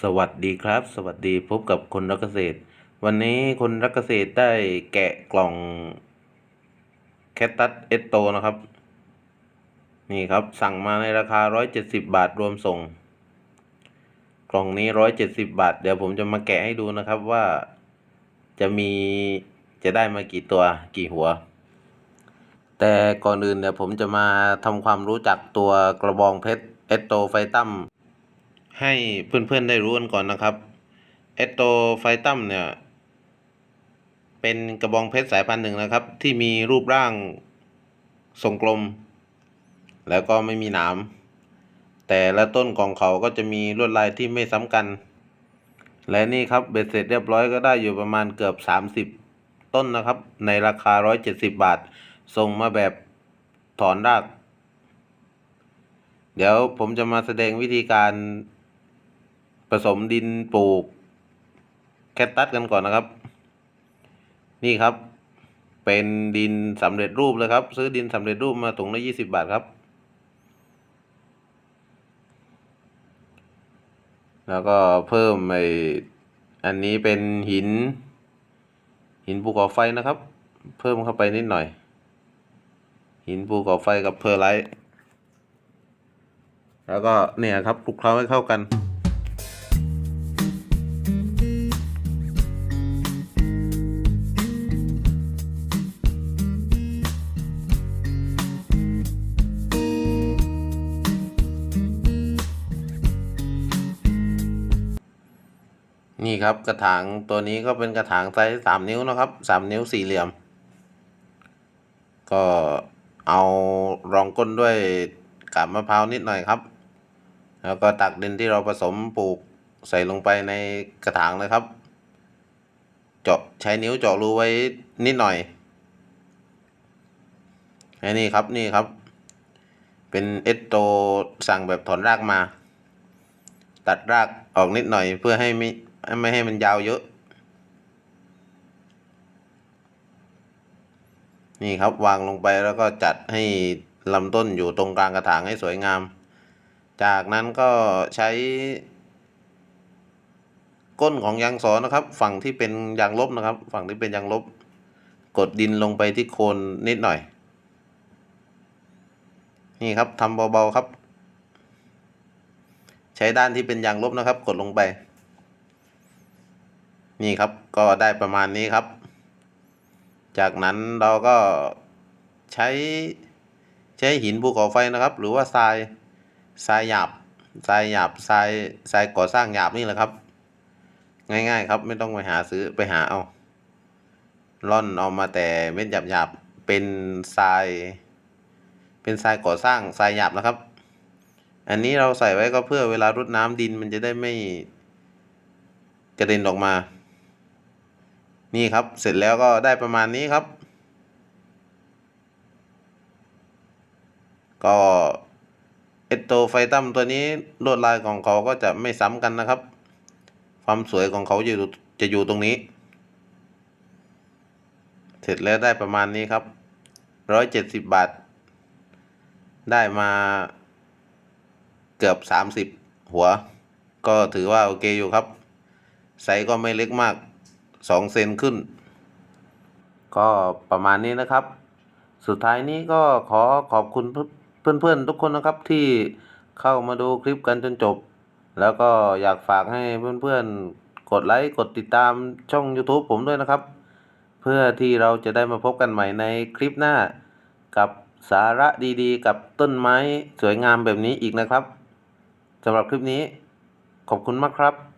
สวัสดีครับ สวัสดีพบกับคนรักเกษตร วันนี้คนรักเกษตรได้แกะกล่องแคตตัสเอสโตนะครับ นี่ครับสั่งมาในราคา 170 บาทรวมส่ง กล่องนี้ 170 บาท เดี๋ยวผมจะมาแกะให้ดูนะครับว่าจะมีจะได้มากี่ตัวกี่หัว แต่ก่อนอื่นเดี๋ยวผมจะมาทำความรู้จักตัวกระบองเพชรเอสโตไฟตั้ม ให้เพื่อนๆได้รู้กันก่อนนะครับเอสโตไฟตัมเนี่ยเป็นกระบองเพชรสายพันธุ์หนึ่งนะครับ ที่มีรูปร่างทรงกลม แล้วก็ไม่มีหนาม แต่ละต้นของเขาก็จะมีลวดลายที่ไม่ซ้ำกัน และนี่ครับเบ็ดเสร็จเรียบร้อยก็ได้อยู่ประมาณเกือบ 30 ต้นนะครับ ในราคา 170 บาท ส่งมาแบบถอนราก เดี๋ยวผมจะมาแสดงวิธีการ ผสมดินปลูกแคตตัสกันก่อนนะครับ นี่ครับ เป็นดินสำเร็จรูปเลยครับ ซื้อดินสำเร็จรูปมาถุงละยี่สิบบาทครับ แล้วก็เพิ่มไออันนี้เป็นหิน หินภูเขาไฟนะครับ เพิ่มเข้าไปนิดหน่อย หินภูเขาไฟกับเพอร์ไลท์แล้วก็เนี่ยครับคลุกเคล้าให้เข้ากัน นี่ครับกระถางตัวนี้ก็เป็นกระถางไซส์สามนิ้วนะครับสามนิ้วสี่เหลี่ยม ก็เอารองก้นด้วยกาบมะพร้าวนิดหน่อยครับ แล้วก็ตักดินที่เราผสมปลูกใส่ลงไปในกระถางเลยครับ เจาะใช้นิ้วเจาะรูไว้นิดหน่อยไอ้นี่ครับนี่ครับ เป็นเอสโตสั่งแบบถอนรากมา ตัดรากออกนิดหน่อยเพื่อให้ไม่ ไม่ให้มันยาวเยอะ นี่ครับวางลงไปแล้วก็จัดให้ลำต้นอยู่ตรงกลางกระถางให้สวยงาม จากนั้นก็ใช้ก้นของยางสอนะครับ ฝั่งที่เป็นยางลบนะครับ ฝั่งที่เป็นยางลบ กดดินลงไปที่โคนนิดหน่อย นี่ครับทำเบาๆครับ ใช้ด้านที่เป็นยางลบนะครับ กดลงไป นี่ครับก็ได้ประมาณนี้ครับ จากนั้นเราก็ใช้ใช้หินภูเขาไฟนะครับ หรือว่าทรายทรายหยาบทรายหยาบทรายทรายก่อสร้างหยาบนี่แหละครับ ง่ายๆครับไม่ต้องไปหาซื้อไปหาเอาร่อนเอามาแต่เม็ดหยาบๆเป็นทราย เป็นทรายก่อสร้างทรายหยาบนะครับ อันนี้เราใส่ไว้ก็เพื่อเวลารดน้ำดินมันจะได้ไม่กระเด็นออกมา นี่ครับเสร็จแล้วก็ได้ประมาณนี้ครับ ก็เอสโตไฟตัมตัวนี้ลวดลายของเขาก็จะไม่ซ้ำกันนะครับ ความสวยของเขาจะอยู่จะอยู่ตรงนี้ เสร็จแล้วได้ประมาณนี้ครับร้อยเจ็ดสิบบาท ได้มาเกือบสามสิบหัว ก็ถือว่าโอเคอยู่ครับไซส์ก็ไม่เล็กมาก สองเซนขึ้น ก็ประมาณนี้นะครับ สุดท้ายนี้ก็ขอขอบคุณเพื่อนๆทุกคนนะครับที่เข้ามาดูคลิปกันจนจบ แล้วก็อยากฝากให้เพื่อนๆ กดไลค์กดติดตามช่อง YouTube ผมด้วยนะครับ เพื่อที่เราจะได้มาพบกันใหม่ในคลิปหน้า กับสาระดีๆ กับต้นไม้สวยงามแบบนี้อีกนะครับสำหรับคลิปนี้ ขอบคุณมากครับ